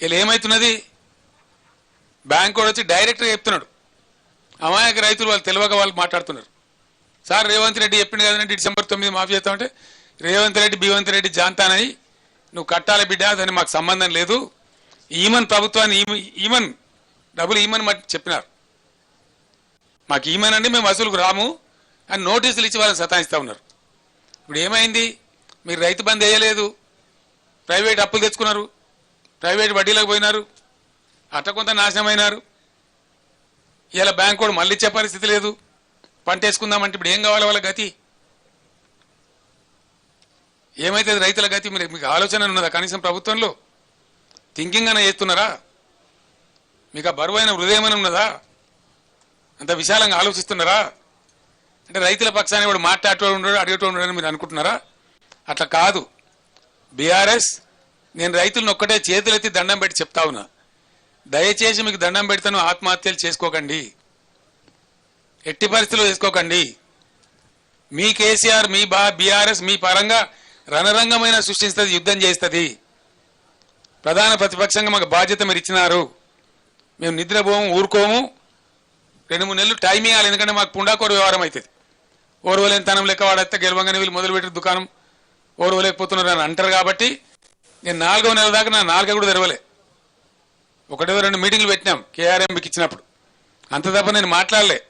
వీళ్ళు ఏమవుతున్నది బ్యాంక్ కూడా వచ్చి డైరెక్ట్గా చెప్తున్నాడు. అమాయక రైతులు వాళ్ళు తెలియక వాళ్ళు మాట్లాడుతున్నారు. సార్ రేవంత్ రెడ్డి చెప్పింది కదండి డిసెంబర్ తొమ్మిది మాఫీ చేస్తామంటే రేవంత్ రెడ్డి బీవంత్ రెడ్డి జాంతానని నువ్వు కట్టాలి బిడ్డ దాని మాకు సంబంధం లేదు. ఈమన్ ప్రభుత్వాన్ని ఈమన్ డబ్బులు ఈమన్ చెప్పినారు. మాకు ఈమన్ అండి మేము వసూలుకు రాము అని నోటీసులు ఇచ్చి వాళ్ళని సతాయిస్తూ ఉన్నారు. ఇప్పుడు ఏమైంది? మీరు రైతు బంద్ వేయలేదు. ప్రైవేట్ అప్పులు తెచ్చుకున్నారు. ప్రైవేట్ వడ్డీలకు పోయినారు. అట్ట కొంత నాశనమైనారు. ఇలా బ్యాంక్ కూడా మళ్ళీ ఇచ్చే పరిస్థితి లేదు. పంట వేసుకుందామంటే ఇప్పుడు ఏం కావాలి వాళ్ళ గతి? ఏమైతే రైతుల గతి? మీరు మీకు ఆలోచన ఉన్నదా కనీసం ప్రభుత్వంలో? థింకింగ్ అన్న చేస్తున్నారా? మీకు ఆ బరువైన హృదయం ఉన్నదా? అంత విశాలంగా ఆలోచిస్తున్నారా? అంటే రైతుల పక్షాన్ని కూడా మాట్లాడేటోడు ఉండడు అడిగేటోడు ఉండడు మీరు అనుకుంటున్నారా? అట్లా కాదు. బీఆర్ఎస్ నేను రైతులను ఒక్కటే చేతులెత్తి దండం పెట్టి చెప్తా ఉన్నా. దయచేసి మీకు దండం పెడతాను ఆత్మహత్యలు చేసుకోకండి. ఎట్టి పరిస్థితుల్లో చేసుకోకండి. మీ కేసీఆర్ మీ బా బీఆర్ఎస్ మీ పరంగా రణరంగమైన సృష్టిస్తుంది యుద్ధం చేస్తుంది. ప్రధాన ప్రతిపక్షంగా మాకు బాధ్యత మీరు ఇచ్చినారు. మేము నిద్రపోము ఊరుకోము. రెండు మూడు నెలలు టైం ఇవ్వాలి ఎందుకంటే మాకు పుండాకోరు వ్యవహారం అవుతుంది ఓర్వలేని తనం లెక్క వాడైతే గెలవంగానే వీళ్ళు మొదలుపెట్టిన దుకాణం. ఓర్వలేకపోతున్నారు అని అంటారు కాబట్టి నేను నాలుగో నెల దాకా నా నాలుగ కూడా తెరవలే. ఒకటో రెండు మీటింగ్లు పెట్టినాం కేఆర్ఎంకి ఇచ్చినప్పుడు. అంత తప్ప నేను మాట్లాడలే.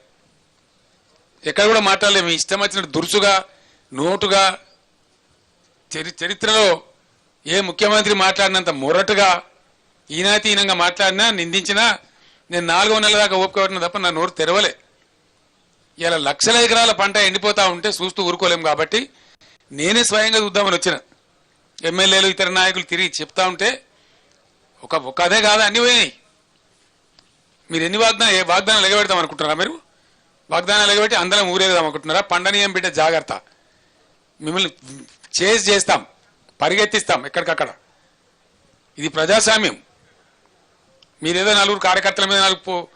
ఎక్కడ కూడా మాట్లాడలే. మీ ఇష్టం వచ్చినట్టు దురుసుగా నోటుగా చరి చరిత్రలో ఏ ముఖ్యమంత్రి మాట్లాడినంత మొరటుగా ఈనాతీనంగా మాట్లాడినా నిందించినా నేను నాలుగో నెలల దాకా ఓపుకోవడం తప్ప నా నోరు తెరవలే. ఇలా లక్షల ఎకరాల పంట ఎండిపోతా ఉంటే చూస్తూ ఊరుకోలేము కాబట్టి నేనే స్వయంగా చూద్దామని వచ్చిన. ఎమ్మెల్యేలు ఇతర నాయకులు తిరిగి చెప్తా ఉంటే ఒక ఒక అదే కాదు అన్ని పోయినాయి. మీరు ఎన్ని వాగ్దానం ఏ వాగ్దానాలు ఎగబెడతాం అనుకుంటున్నారా మీరు? వాగ్దానాలు ఎగబెట్టి అందరం ఊరేదాం అనుకుంటున్నారా? పండనీయం బిడ్డ జాగ్రత్త. మిమ్మల్ని చేసి చేస్తాం పరిగెత్తిస్తాం ఎక్కడికక్కడ. ఇది ప్రజాస్వామ్యం. మీరేదో నలుగురు కార్యకర్తల మీద నాలుగు పో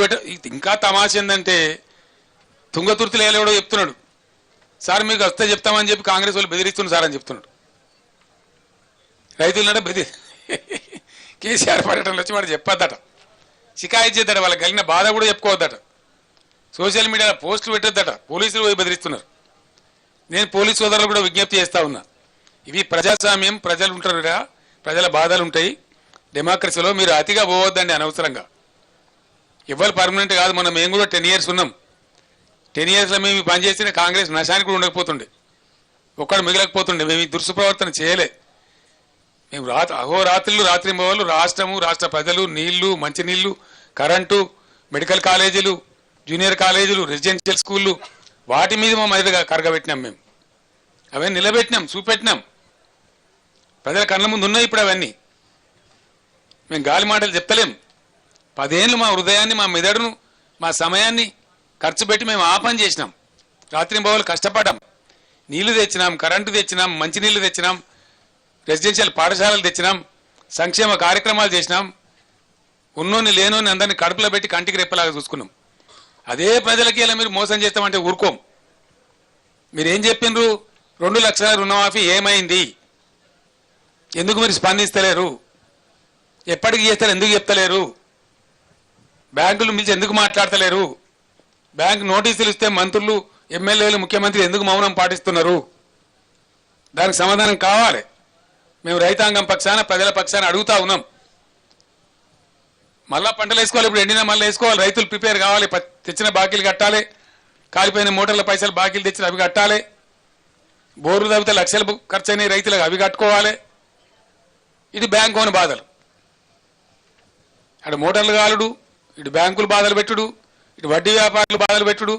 పెట్ట ఇంకా తమాష ఏంటంటే తుంగతుర్తిలో ఎవడో చెప్తున్నాడు. సార్ మీకు వస్తే చెప్తామని చెప్పి కాంగ్రెస్ వాళ్ళు బెదిరిస్తున్నారు సార్ అని చెప్తున్నాడు. రైతులనే బెదిరి కేసీఆర్ పర్యటనలు వచ్చి వాడు చెప్పొద్దట. షికాయత్ చేద్దట వాళ్ళకి కలిగిన బాధ కూడా చెప్పుకోవద్దట. సోషల్ మీడియాలో పోస్టులు పెట్టొద్దట. పోలీసులు పోయి బెదిరిస్తున్నారు. నేను పోలీస్ సోదరులు కూడా విజ్ఞప్తి చేస్తా ఉన్నా. ఇవి ప్రజాస్వామ్యం ప్రజలు ఉంటారు ప్రజల బాధలు ఉంటాయి. డెమోక్రసీలో మీరు అతిగా పోవద్దండి అనవసరంగా. ఇవ్వాలి పర్మనెంట్ కాదు. మనం మేము కూడా టెన్ ఇయర్స్ ఉన్నాం. టెన్ ఇయర్స్లో మేము పనిచేసిన పని కాంగ్రెస్ నశానికి కూడా ఉండకపోతుండే. ఒక్కడు మిగలకపోతుండే. మేము ఈ దుర్సుప్రవర్తన చేయలే. మేము రాత్రి అహోరాత్రులు రాత్రి మొదలు రాష్ట్రము రాష్ట్ర ప్రజలు నీళ్ళు మంచినీళ్ళు కరెంటు మెడికల్ కాలేజీలు జూనియర్ కాలేజీలు రెసిడెన్షియల్ స్కూళ్ళు వాటి మీద మా మీదుగా కరగబెట్టినాం మేము. అవన్నీ నిలబెట్టినాం చూపెట్టినాం. ప్రజల కళ్ళ ముందు ఉన్నాయి ఇప్పుడు అవన్నీ. మేము గాలి మాటలు చెప్తలేం. పదేళ్ళు మా హృదయాన్ని మా మెదడును మా సమయాన్ని ఖర్చు పెట్టి మేము ఆ పని చేసినాం. రాత్రి బావులు కష్టపడ్డాం. నీళ్ళు తెచ్చినాం కరెంటు తెచ్చినాం మంచినీళ్ళు తెచ్చినాం. రెసిడెన్షియల్ పాఠశాలలు తెచ్చినాం సంక్షేమ కార్యక్రమాలు చేసినాం ఉన్నోని లేనోని అందరినీ కడుపులో పెట్టి కంటికి రెప్పలాగా చూసుకున్నాం. అదే ప్రజలకి ఇలా మీరు మోసం చేస్తామంటే ఊరుకోం. మీరేం చెప్పినారు చెప్పిండ్రు? రెండు లక్షల రుణమాఫీ ఏమైంది? ఎందుకు మీరు స్పందిస్తలేరు? ఎప్పటికి చేస్తారు ఎందుకు చెప్తలేరు? బ్యాంకులు మించి ఎందుకు మాట్లాడతలేరు? బ్యాంక్ నోటీసులు ఇస్తే మంత్రులు ఎమ్మెల్యేలు ముఖ్యమంత్రి ఎందుకు మౌనం పాటిస్తున్నారు? దానికి సమాధానం కావాలి. మేము రైతాంగం పక్షాన ప్రజల పక్షాన అడుగుతా ఉన్నాం. మళ్ళా పంటలు వేసుకోవాలి ఇప్పుడు ఎండినా మళ్ళీ వేసుకోవాలి. రైతులు ప్రిపేర్ కావాలి తెచ్చిన బాకీలు కట్టాలి. కాలిపోయిన మోటార్ల పైసలు బాకీలు తెచ్చిన అవి కట్టాలి. బోర్లు తవ్వితే లక్షలు ఖర్చు అయినాయి రైతులకు అవి కట్టుకోవాలి. ఇది బ్యాంకు అని బాధలు. అటు మోటార్లు కాలుడు ఇటు బ్యాంకులు బాధలు పెట్టుడు ఇటు వడ్డీ వ్యాపారులు బాధలు పెట్టుడు.